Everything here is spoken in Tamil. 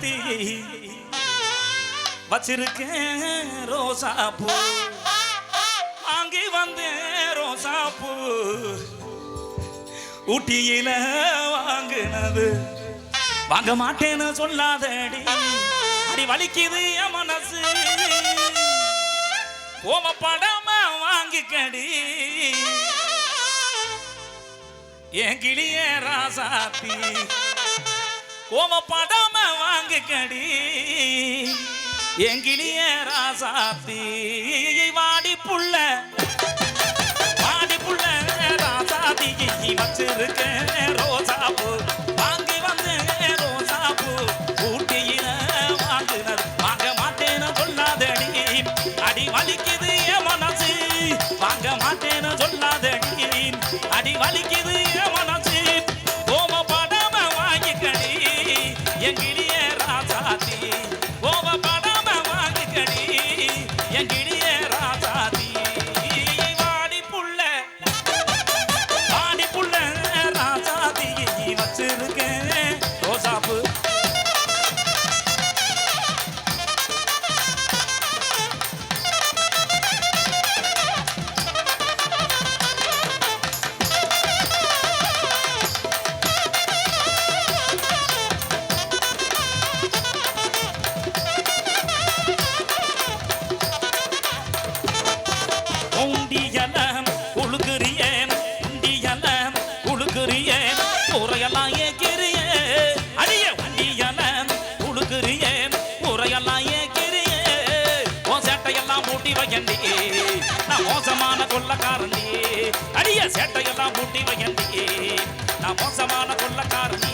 ராசாத்தி வச்சிருக்கேன் ரோசா பூ. வாங்கி வந்தேன் ரோசா பூ. ஊட்டியில வாங்கினது. வாங்க மாட்டேன்னு சொல்லாதடி. அடி வலிக்குது என் மனசு. கோவப்படாம வாங்கிக்கடி. என் கிளிய ராசாத்தி. படம் வாங்கிக்கடி கடி. கிளிய ராசாத்தி வாடி புள்ள. வாடி புள்ள ராசாத்தி வச்சிருக்க ரோசாப்பு. வாங்கி வந்து ரோசாப்பு ஊட்டியில வாங்கினர். வாங்க மாட்டேன்னு சொல்லாதடி அடி வலிக்குது என் மனசு. வாங்க மாட்டேன்னு சொல்லாதடி அடி வலிக்குது என் மனசு. கோபப்படாம வாங்கிக்கடி என் கொல்லக்காரனே அடிய சேட்டையெல்லாம் மூட்டி வயந்தி நான் மோசமான கொல்லக்காரனே